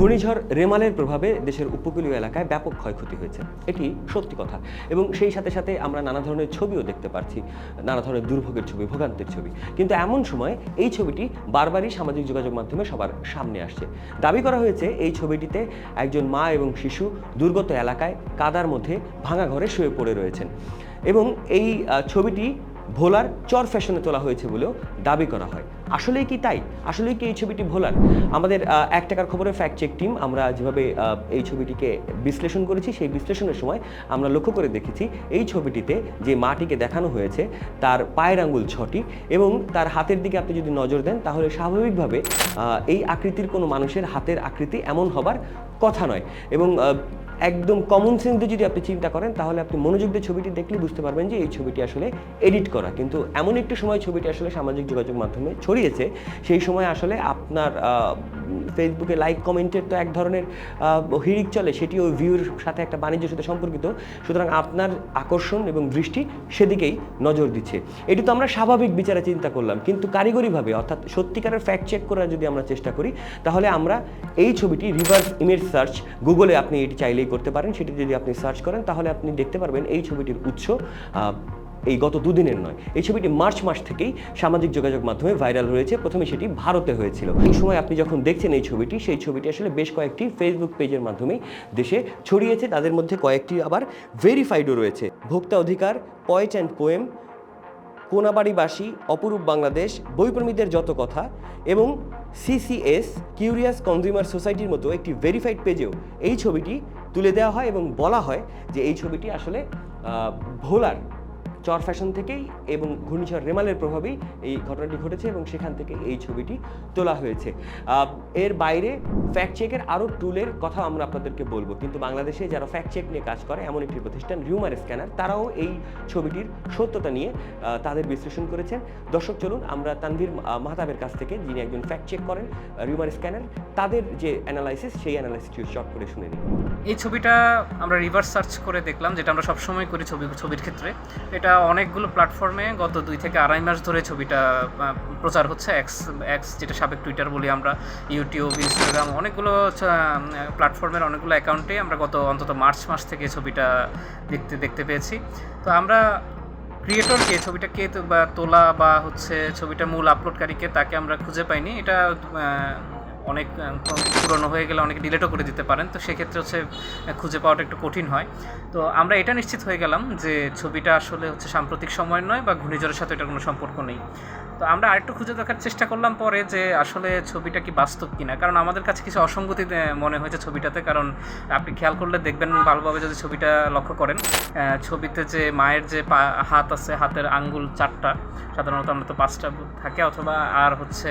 ঘূর্ণিঝড় রেমালের প্রভাবে দেশের উপকূলীয় এলাকায় ব্যাপক ক্ষয়ক্ষতি হয়েছে। এটি সত্যি কথা। এবং সেই সাথে সাথে আমরা নানা ধরনের ছবিও দেখতে পাচ্ছি নানা ধরনের দুর্ভোগের ছবি, ভোগান্তের ছবি। কিন্তু এমন সময় এই ছবিটি বারবারই সামাজিক যোগাযোগ মাধ্যমে সবার সামনে আসছে। দাবি করা হয়েছে, এই ছবিটিতে একজন মা এবং শিশু দুর্গত এলাকায় কাদার মধ্যে ভাঙা ঘরে শুয়ে পড়ে রয়েছেন। এবং এই ছবিটি ভোলার চর ফ্যাশনে তোলা হয়েছে বলেও দাবি করা হয়। আসলেই কি তাই? আসলেই কি এই ছবিটি ভোলার? আমাদের এক টাকার খবরের ফ্যাক্ট চেক টিম আমরা যেভাবে এই ছবিটিকে বিশ্লেষণ করেছি, সেই বিশ্লেষণের সময় আমরা লক্ষ্য করে দেখেছি, এই ছবিটিতে যে মাটিকে দেখানো হয়েছে, তার পায়ের আঙ্গুল ছটি এবং তার হাতের দিকে আপনি যদি নজর দেন, তাহলে স্বাভাবিকভাবে এই আকৃতির কোনো মানুষের হাতের আকৃতি এমন হবার কথা নয়। এবং একদম কমন সেন্স দিয়ে যদি আপনি চিন্তা করেন, তাহলে আপনি মনোযোগ দিয়ে ছবিটি দেখলে বুঝতে পারবেন যে এই ছবিটি আসলে এডিট করা। কিন্তু এমন একটি সময় ছবিটি আসলে সামাজিক যোগাযোগ মাধ্যমে ছড়িয়েছে, সেই সময় আসলে আপনার ফেসবুকে লাইক কমেন্টের তো এক ধরনের হিরিক চলে, সেটি ওই ভিউর সাথে একটা বাণিজ্যের সাথে সম্পর্কিত। সুতরাং আপনার আকর্ষণ এবং দৃষ্টি সেদিকেই নজর দিচ্ছে। এটি তো আমরা স্বাভাবিক বিচারে চিন্তা করলাম, কিন্তু কারিগরিভাবে, অর্থাৎ সত্যিকারের ফ্যাক্ট চেক করার যদি আমরা চেষ্টা করি, তাহলে আমরা এই ছবিটি রিভার্স ইমেজ সার্চ গুগলে আপনি এটি চাইলেই করতে পারেন, সেটি যদি আপনি সার্চ করেন, তাহলে আপনি দেখতে পারবেন এই ছবিটির উৎস এই গত দুদিনের নয়। এই ছবিটি মার্চ মাস থেকেই সামাজিক যোগাযোগ মাধ্যমে ভাইরাল হয়েছে। প্রথমে সেটি ভারতে হয়েছিল। এই সময় আপনি যখন দেখছেন এই ছবিটি, সেই ছবিটি আসলে বেশ কয়েকটি ফেসবুক পেজের মাধ্যমেই দেশে ছড়িয়েছে। তাদের মধ্যে কয়েকটি আবার ভেরিফাইডও রয়েছে। ভোক্তা অধিকার পয়েট অ্যান্ড পোয়েম কোনাবাড়িবাসী, অপরূপ বাংলাদেশ, বইপ্রেমীদের যত কথা এবং সিসিএস কিউরিয়াস কনজিউমার সোসাইটির মতো একটি ভেরিফাইড পেজেও এই ছবিটি তুলে দেওয়া হয় এবং বলা হয় যে এই ছবিটি আসলে ভোলার চর ফ্যাশন থেকেই এবং ঘূর্ণিঝড় রেমালের প্রভাবেই এই ঘটনাটি ঘটেছে এবং সেখান থেকে এই ছবিটি তোলা হয়েছে। এর বাইরে ফ্যাক্ট চেকের আরও টুলের কথা আমরা আপনাদেরকে বলব। কিন্তু বাংলাদেশে যারা ফ্যাক্ট চেক নিয়ে কাজ করে, এমন একটি প্রতিষ্ঠান রিউমার স্ক্যানার তারাও এই ছবিটির সত্যতা নিয়ে তাদের বিশ্লেষণ করেছেন। দর্শক, চলুন, আমরা তানভীর মাহতাবের কাছ থেকে যিনি একজন ফ্যাক্ট চেক করেন রিউমার স্ক্যানার তাদের যে অ্যানালাইসিস সেই অ্যানালাইসিস শর্ট করে শুনে নিই। এই ছবিটা আমরা রিভার্স সার্চ করে দেখলাম, যেটা আমরা সবসময় করি ছবি, ছবির ক্ষেত্রে। এটা অনেকগুলো প্ল্যাটফর্মে গত দুই থেকে আড়াই মাস ধরে ছবিটা প্রচার হচ্ছে। এক্স এক্স যেটা সাবেক টুইটার বলি আমরা ইউটিউব ইনস্টাগ্রাম অনেকগুলো প্ল্যাটফর্মের অনেকগুলো অ্যাকাউন্টে আমরা গত অন্তত মার্চ মাস থেকে ছবিটা দেখতে দেখতে পেয়েছি। তো আমরা ক্রিয়েটরকে ছবিটা কে তোলা বা হচ্ছে ছবিটা মূল আপলোডকারীকে তাকে আমরা খুঁজে পাইনি। এটা অনেক পুরনো হয়ে গেলে অনেকে ডিলেটও করে দিতে পারেন। তো সেক্ষেত্রে হচ্ছে খুঁজে পাওয়াটা একটু কঠিন হয়। তো আমরা এটা নিশ্চিত হয়ে গেলাম যে ছবিটা আসলে হচ্ছে সাম্প্রতিক সময় নয় বা ঘূর্ণিঝড়ের সাথে এটার কোনো সম্পর্ক নেই। তো আমরা আরেকটু খুঁজে দেখার চেষ্টা করলাম পরে যে আসলে ছবিটা কি বাস্তব কিনা। কারণ আমাদের কাছে কিছু অসঙ্গতি মনে হয়েছে ছবিটাতে। কারণ আপনি খেয়াল করলে দেখবেন ভালোভাবে যদি ছবিটা লক্ষ্য করেন ছবিতে যে মায়ের যে হাত আছে, হাতের আঙ্গুল চারটা, সাধারণত আমরা তো পাঁচটা থাকে, অথবা আর হচ্ছে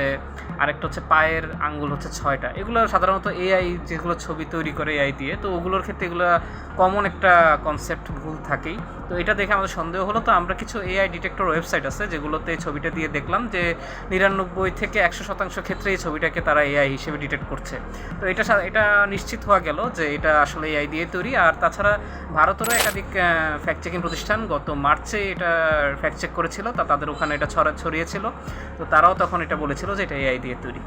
আরেকটা হচ্ছে পায়ের আঙ্গুল হচ্ছে ছয়টা। এগুলো সাধারণত এআই যেগুলো ছবি তৈরি করে এআই দিয়ে, তো ওগুলোর ক্ষেত্রে এগুলো কমন একটা কনসেপ্ট ভুল থাকেই। তো এটা দেখে আমাদের সন্দেহ হলো, তো আমরা কিছু এআই ডিটেক্টর ওয়েবসাইট আছে যেগুলোতে ছবিটা দিয়ে দেখলাম যে নিরানব্বই থেকে একশো শতাংশ ক্ষেত্রে এই ছবিটাকে তারা এআই হিসেবে ডিটেক্ট করছে। তো এটা এটা নিশ্চিত হওয়া গেল যে এটা আসলে এআই দিয়ে তৈরি। আর তাছাড়া ভারতেরও একাধিক ফ্যাক্ট চেকিং প্রতিষ্ঠান গত মার্চে এটা ফ্যাক্ট চেক করেছিল, তা তাদের ওখানে এটা ছড়া ছড়িয়েছিল। তো তারাও তখন এটা বলেছিল যে এটা এআই দিয়ে তৈরি।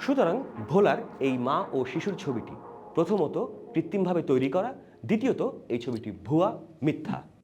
সুতরাং ভোলার এই মা ও শিশুর ছবিটি প্রথমত কৃত্রিমভাবে তৈরি করা, দ্বিতীয়ত এই ছবিটি ভুয়া, মিথ্যা।